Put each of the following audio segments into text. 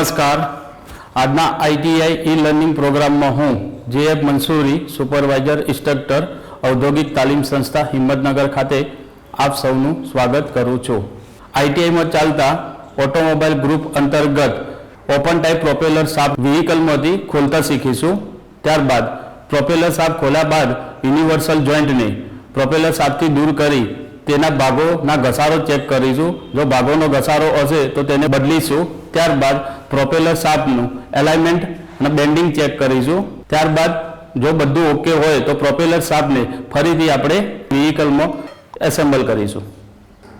નમસ્કાર. આજના ITI e learning પ્રોગ્રામમાં હું જે એફ મંસૂરી સુપરવાઇઝર, ઇન્સ્ટ્રક્ટર, ઔદ્યોગિક તાલીમ સંસ્થા હિંમતનગર ખાતે આપ સૌનું સ્વાગત કરું છું. આઈટીઆઈમાં ચાલતા ઓટોમોબાઈલ ગ્રુપ અંતર્ગત ઓપન ટાઈપ પ્રોપેલર સાપ વ્હીકલમાંથી ખોલતા શીખીશું. ત્યારબાદ પ્રોપેલર સાપ ખોલ્યા બાદ યુનિવર્સલ જોઈન્ટને પ્રોપેલર સાપથી દૂર કરી તેના ભાગોના ઘસારો ચેક કરીશું. જો ભાગોનો ઘસારો હશે તો તેને બદલીશું. ત્યારબાદ પ્રોપેલર શાફ્ટનું એલાઇનમેન્ટ અને બેન્ડિંગ ચેક કરીશું. ત્યારબાદ જો બધું ઓકે હોય તો પ્રોપેલર શાફ્ટને ફરીથી આપણે વ્હીકલમાં એસેમ્બલ કરીશું.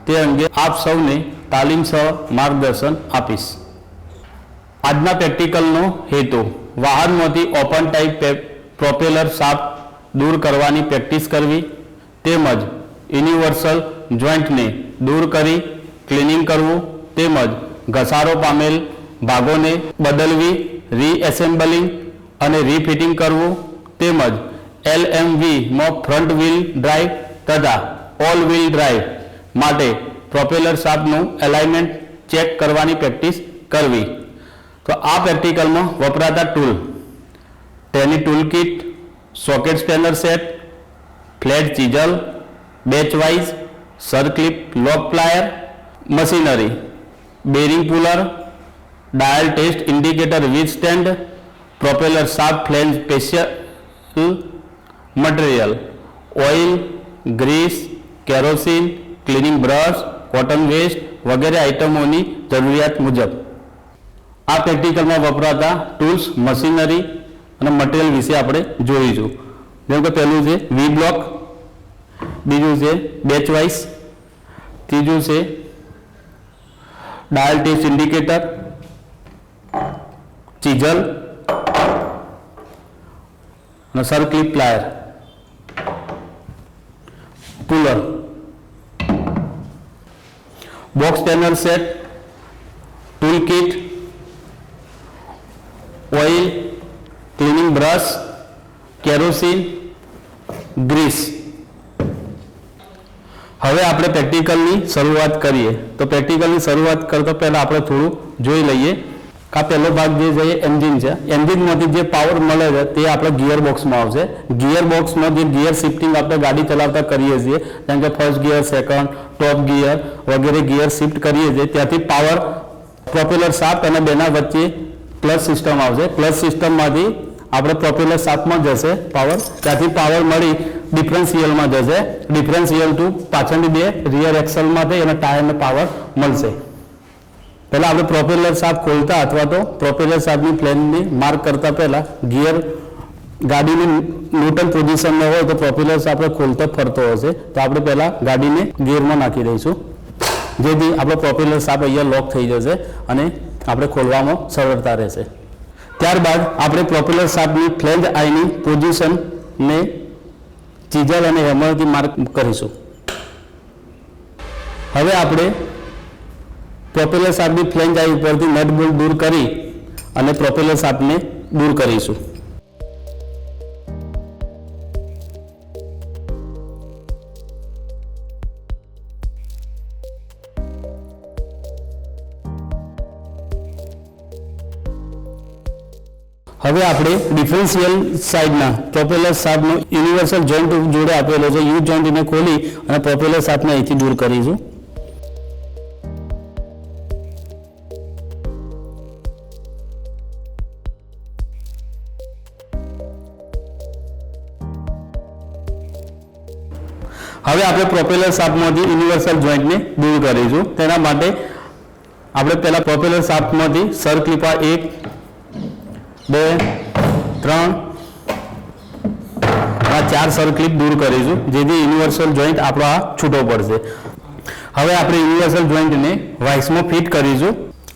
તે અંગે આપ સૌને તાલીમ સહ માર્ગદર્શન આપીશ. આજના પ્રેક્ટિકલનો હેતુ, વાહનમાંથી ઓપન ટાઈપ પ્રોપેલર શાફ્ટ દૂર કરવાની પ્રેક્ટિસ કરવી, તેમજ યુનિવર્સલ જોઈન્ટને દૂર કરી ક્લિનિંગ કરવું, તેમજ ઘસારો પામેલ ભાગોને બદલવી રીએસેમ્બલિંગ અને રીફિટિંગ કરવું તેમજ એલએમવીમાં ફ્રન્ટ વ્હીલ ડ્રાઈવ તથા ઓલ વ્હીલ ડ્રાઈવ માટે પ્રોપેલર શાફ્ટનું એલાઇનમેન્ટ ચેક કરવાની પ્રેક્ટિસ કરવી. તો આ પ્રેક્ટિકલમાં વપરાતા ટૂલ તેની tool kit socket spanner set flat chisel bench vice circlip lock plier machinery bearing puller dial test indicator with stand propeller shaft flange special material oil grease kerosene cleaning brush cotton waste વગેરે આઇટમોની જરૂરિયાત મુજબ. આ પ્રેક્ટિકલમાં વપરાતા tools machinery અને material વિશે આપણે જોઈશું. જેમ કે પહેલું છે વી બ્લોક બીજું છે બેચ વાઇસ ત્રીજું છે ડાયલ ટેસ્ટ ઇન્ડિકેટર ચીજલ અને circlip plier puller box spanner set tool kit oil cleaning brush kerosene grease હવે આપણે પ્રેક્ટિકલની શરૂઆત કરીએ. તો પ્રેક્ટિકલની શરૂઆત કરતા પહેલા આપણે થોડું જોઈ લઈએ. આ પહેલો ભાગ જે છે એ એન્જિન છે. એન્જિનમાંથી જે પાવર મળે છે તે આપણે ગિયર બોક્સમાં આવશે. ગિયર બોક્સમાં જે ગિયર શિફ્ટિંગ આપણે ગાડી ચલાવતા કરીએ છીએ, જેમ કે first gear second top gear વગેરે ગિયર શિફ્ટ કરીએ છીએ, ત્યાંથી પાવર પ્રોપ્યુલર સાત અને બેના વચ્ચે પ્લસ સિસ્ટમ આવશે. પ્લસ સિસ્ટમમાંથી આપણે પ્રોપ્યુલર સાતમાં જશે પાવર ત્યાંથી પાવર મળી ડિફરન્સિયલમાં જશે. ડિફરન્સિયલ ટુ પાછળની બે રિયર એક્સલમાંથી અને ટાયરને પાવર મળશે. પહેલા આપણે પ્રોપેલર સાફ ખોલતા અથવા તો પ્રોપેલર સાફની પ્લેનની માર્ક કરતા પહેલા ગિયર ગાડીની ન્યુટ્રલ પોઝિશનમાં હોય તો પ્રોપેલર આપણે ખોલતો ફરતો હશે. તો આપણે પહેલા ગાડીને ગિયરમાં નાખી દઈશું. જેથી આપણો પ્રોપેલર સાફ અહીંયા લોક થઈ જશે અને આપણે ખોલવામાં સરળતા રહેશે. ત્યારબાદ આપણે પ્રોપેલર સાફની ફ્લેન્જ આઈની પોઝિશનને ચીજલ અને હેમરથી માર્ક કરીશું. હવે આપણે પ્રોપેલર શાફ્ટની ફ્લેન્જ આઈ ઉપરથી નટ બોલ્ટ દૂર કરી અને પ્રોપેલર શાફ્ટને દૂર કરીશું. હવે આપણે ડિફરન્શિયલ સાઇડના પ્રોપેલર શાફ્ટનો યુનિવર્સલ જોઈન્ટ જોડે આપેલો છે. યુ જોઈન્ટને ખોલી અને પ્રોપેલર શાફ્ટને અહીંથી દૂર કરીશું. હવે આપણે પ્રોપેલર શાફ્ટમાંથી યુનિવર્સલ જોઈન્ટને દૂર કરીશું. તેના માટે આપણે પહેલા પ્રોપેલર શાફ્ટમાંથી સર ક્લિપા એક, બે, ત્રણ, આ ચાર સર્કલિપ દૂર કરીશું, જેથી યુનિવર્સલ જોઈન્ટ આપણો આ છૂટો પડશે. હવે આપણે યુનિવર્સલ જોઈન્ટને વાઇસમાં ફિટ કરીશું.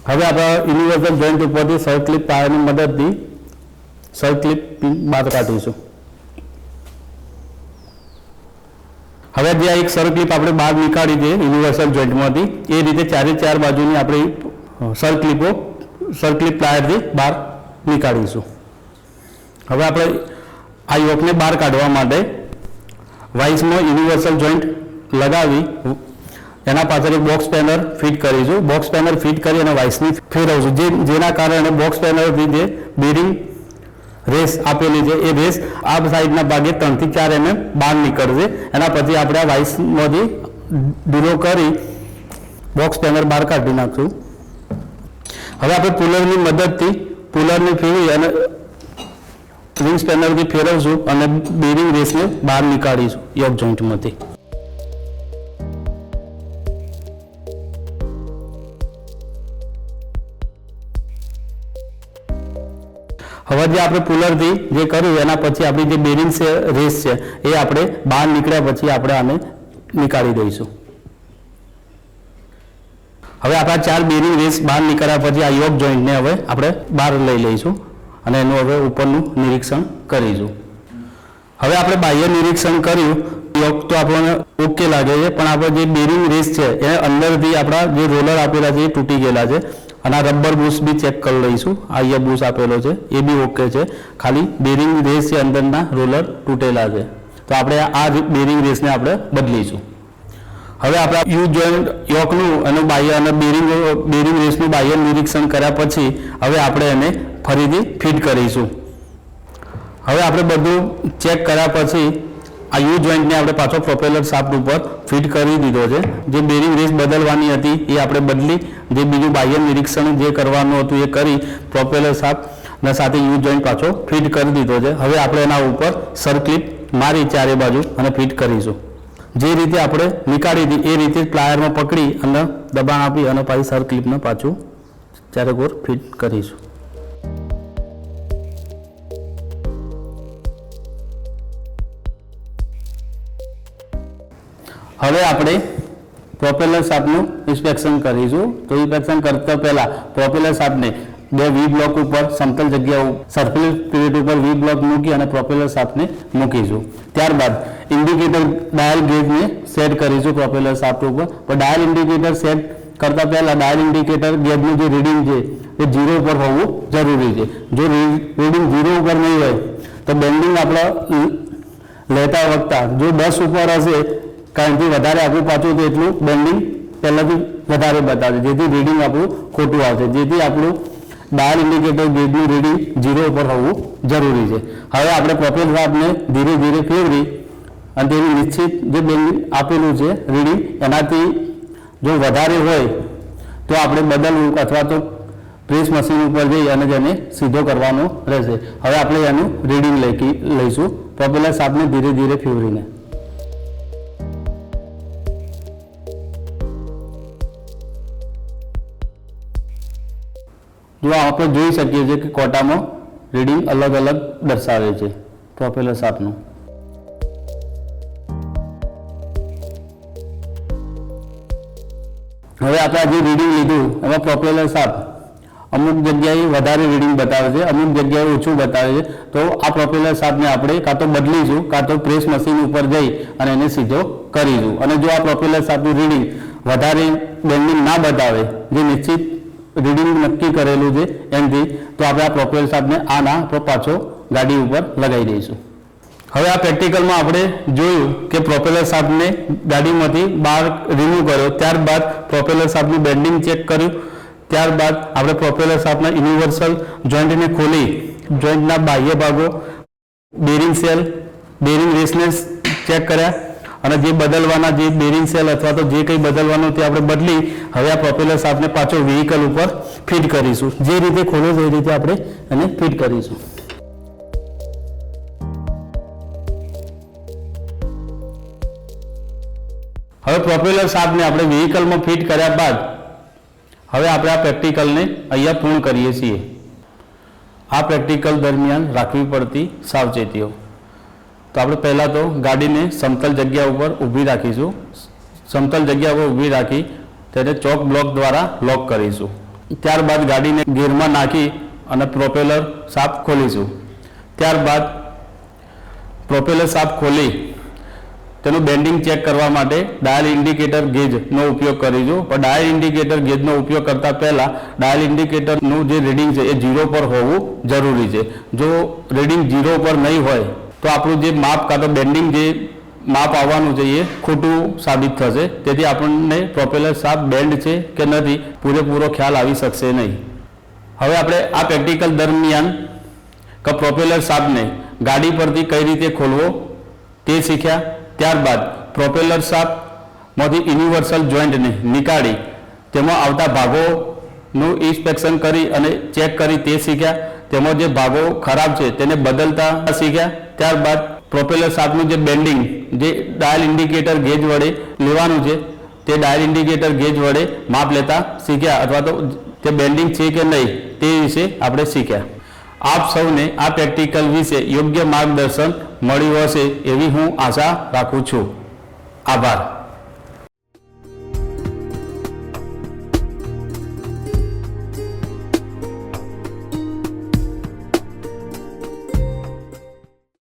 હવે આપણે યુનિવર્સલ જોઈન્ટ ઉપરથી સર્કલિપ પાયાની મદદથી સર્કલિપ બહાર કાઢીશું. હવે જે આ એક સર્કલિપ આપણે બહાર નીકાળી છે યુનિવર્સલ જોઈન્ટમાંથી એ રીતે ચારે ચાર બાજુની આપણે સર્કલિપો સર્કલિપ પ્લાયરથી બહાર નીકાળીશું. હવે આપણે આ યોકને બહાર કાઢવા માટે વાઇસમાં યુનિવર્સલ જોઈન્ટ લગાવી, એના પાછળ એક બોક્સ પેનર ફિટ કરીશું. બોક્સ પેનર ફિટ કરી અને વાઇસની ફેરવશું. જે, જેના કારણે બોક્સ પેનરથી જે બેરિંગ રેસ આપેલી છે. એ રેસ આ સાઈડના ભાગે ત્રણથી ચાર એમએમ બહાર નીકળશે. એના પછી આપણે આ વાઇસમાંથી ઢીલો કરી બોક્સ પેનર બહાર કાઢી નાખશું. હવે આપણે પુલરની મદદથી, પુલરને ફેરવી અને રિંગ સ્પેનરથી ફેરવશું અને બેરિંગ રેસને બહાર નીકાળીશું. યોગ જોઈન્ટમાંથી. હવે જે આપણે પુલરથી જે કર્યું, એના પછી આપણી જે બેરિંગ રેસ છે, એ આપણે બહાર નીકળ્યા પછી આપણે આને નીકાળી દઈશું. હવે આપણા ચાર બેરિંગ રેસ બહાર નીકળ્યા પછી આ યોગ જોઈન્ટને હવે આપણે બહાર લઈ લઈશું અને એનું હવે ઉપરનું નિરીક્ષણ કરીશું. હવે આપણે બાહ્ય નિરીક્ષણ કર્યું, યોગ તો આપણને ઓકે લાગે છે, પણ આપણે જે બેરિંગ રેસ છે, એ અંદરથી આપણા જે રોલર આપેલા છે એ તૂટી ગયેલા છે. અને આ રબર બૂસ બી ચેક કરી લઈશું. આ અહીંયા બૂસ આપેલો છે. એ બી ઓકે છે. ખાલી બેરિંગ રેસ છે અંદરના રોલર તૂટેલા છે. તો આપણે આ બેરિંગ રેસને આપણે બદલીશું. હવે આપણે યુ જોઈન્ટ યોકનું અને બાહ્ય અને બેરિંગ બેરિંગ રેસનું બાહ્ય નિરીક્ષણ કર્યા પછી હવે આપણે એને ફરીથી ફિટ કરીશું. હવે આપણે બધું ચેક કર્યા પછી આ યુ જોઈન્ટને આપણે પાછો પ્રોપેલર શાફ્ટ ઉપર ફિટ કરી દીધો છે. જે બેરિંગ રેસ બદલવાની હતી, એ આપણે બદલી, જે બીજું બાહ્ય નિરીક્ષણ જે કરવાનું હતું એ કરી પ્રોપેલર શાફ્ટના સાથે યુ જોઈન્ટ પાછો ફિટ કરી દીધો છે. હવે આપણે એના ઉપર સરક્લિપ મારી ચારે બાજુ અને ફિટ કરીશું. જે રીતે આપણે નીકાળી હતી, એ રીતે પ્લાયરમાં પકડી અને દબાણ આપી અને પાછી સરક્લિપને પાછું ચારે ગોર ફિટ કરીશું. હવે આપણે પ્રોપેલર સાપનું ઇન્સ્પેક્શન કરીશું. તો ઇન્સ્પેક્શન કરતા પહેલા પ્રોપેલર સાપને બે વી બ્લોક ઉપર સમતલ જગ્યા સર્ક્યુલર પ્લેટ ઉપર વી બ્લોક મૂકી અને પ્રોપેલર શાફ્ટને મૂકીશું. ત્યારબાદ ઇન્ડિકેટર ડાયલ ગેજને સેટ કરીશું પ્રોપેલર શાફ્ટ ઉપર. પણ ડાયલ ઇન્ડિકેટર સેટ કરતા પહેલા ડાયલ ઇન્ડિકેટર ગેજનું જે રીડિંગ છે, એ ઝીરો ઉપર હોવું જરૂરી છે. જો રીડિંગ ઝીરો ઉપર નહીં હોય, તો બેન્ડિંગ આપણા લેતા વખતા જો દસ ઉપર હશે કારણથી વધારે આપણું પાછું તો એટલું બેન્ડિંગ પહેલાંથી વધારે બતાવશે જેથી રીડિંગ આપણું ખોટું આવશે. જેથી આપણું ડાયલ ઇન્ડિકેટર ગેજનું રીડિંગ ઝીરો ઉપર હોવું જરૂરી છે. હવે આપણે પ્રોપેલ શાફ્ટને ધીરે ધીરે ફેરવી અને તેની નિશ્ચિત જે બેન્ડિંગ આપેલું છે રીડિંગ એનાથી જો વધારે હોય તો આપણે બદલવું અથવા તો પ્રેસ મશીન ઉપર જઈ અને તેને સીધો કરવાનો રહેશે. હવે આપણે એનું રીડિંગ લઈ લઈશું. પ્રોપેલર સાપને ધીરે ધીરે ફેરવીને. જો આપણે જોઈ શકીએ છીએ કે કોટામાં રીડિંગ અલગ અલગ દર્શાવે છે. પ્રોપેલર શાફ્ટનું હવે આપણે આ જે રીડિંગ લીધું, એમાં પ્રોપેલર શાફ્ટ અમુક જગ્યાએ વધારે રીડિંગ બતાવે છે, અમુક જગ્યાએ ઓછું બતાવે છે. તો આ પ્રોપેલર શાફ્ટને આપણે કાં તો બદલીશું, કાં તો પ્રેસ મશીન ઉપર જઈ અને એને સીધો કરીશું. અને જો આ પ્રોપેલર શાફ્ટનું રીડિંગ વધારે બેન્ડિંગ ના બતાવે, જે નિશ્ચિત રીડિંગ નક્કી કરેલું છે એમથી, તો આપણે આ પ્રોપેલર સાબને આના પાછો ગાડી ઉપર લગાવી દઈશું. હવે આ પ્રેક્ટિકલમાં આપણે જોયું કે પ્રોપેલર સાબને ગાડીમાંથી બહાર રિમૂવ કર્યો, ત્યારબાદ પ્રોપેલર સાબનું બેન્ડિંગ ચેક કર્યું, ત્યારબાદ આપણે પ્રોપેલર સાબના યુનિવર્સલ જોઈન્ટને ખોલી જોઈન્ટના બાહ્ય ભાગો બેરિંગ સેલ બેરિંગ રેસનેસ ચેક કર્યા અને જે બદલવાના જે બેરિંગ સેલ અથવા તો જે કંઈ બદલવાનું તે આપણે બદલી હવે આ પ્રોપેલર શાફ્ટને પાછો વ્હીકલ ઉપર ફિટ કરીશું. જે રીતે ખોલો છે એ રીતે આપણે એને ફિટ કરીશું. હવે પ્રોપેલર શાફ્ટને આપણે વ્હીકલમાં ફિટ કર્યા બાદ હવે આપણે આ પ્રેક્ટિકલને અહીંયા પૂર્ણ કરીએ છીએ. આ પ્રેક્ટિકલ દરમિયાન રાખવી પડતી સાવચેતીઓ. તો આપણે પહેલાં તો ગાડીને સમતલ જગ્યા ઉપર ઊભી રાખીશું. સમતલ જગ્યા ઉપર ઊભી રાખી તેને ચોક બ્લોક દ્વારા લોક કરીશું. ત્યારબાદ ગાડીને ગેરમાં નાખી અને પ્રોપેલર સાપ ખોલીશું. ત્યારબાદ પ્રોપેલર સાપ ખોલી તેનું બેન્ડિંગ ચેક કરવા માટે ડાયલ ઇન્ડિકેટર ગેજનો ઉપયોગ કરીશું. પણ ડાયલ ઇન્ડિકેટર ગેજનો ઉપયોગ કરતાં પહેલાં ડાયલ ઇન્ડિકેટરનું જે રીડિંગ છે એ ઝીરો પર હોવું જરૂરી છે. જો રીડિંગ ઝીરો પર નહીં હોય તો આપણું જે માપ કાં તો બેન્ડિંગ જે માપ આવવાનું છે એ ખોટું સાબિત થશે. તેથી આપણને પ્રોપેલર સાપ બેન્ડ છે કે નથી, પૂરેપૂરો ખ્યાલ આવી શકશે નહીં. હવે આપણે આ પ્રેક્ટિકલ દરમિયાન કે પ્રોપેલર સાપને ગાડી પરથી કઈ રીતે ખોલવો તે શીખ્યા. ત્યારબાદ પ્રોપેલર સાપમાંથી યુનિવર્સલ જોઈન્ટને નીકાળી, તેમાં આવતા ભાગોનું ઇન્સ્પેક્શન કરી અને ચેક કરી તે શીખ્યા. તેમાં જે ભાગો ખરાબ છે તેને બદલતા શીખ્યા. ત્યારબાદ પ્રોપેલર શાફ્ટનું જે બેન્ડિંગ જે ડાયલ ઇન્ડિકેટર ગેજ વડે લેવાનું છે, તે ડાયલ ઇન્ડિકેટર ગેજ વડે માપ લેતા શીખ્યા અથવા તો તે બેન્ડિંગ છે કે નહીં તે વિશે આપણે શીખ્યા. આપ સૌને આ પ્રેક્ટિકલ વિશે યોગ્ય માર્ગદર્શન મળ્યું હશે એવી હું આશા રાખું છું. આભાર.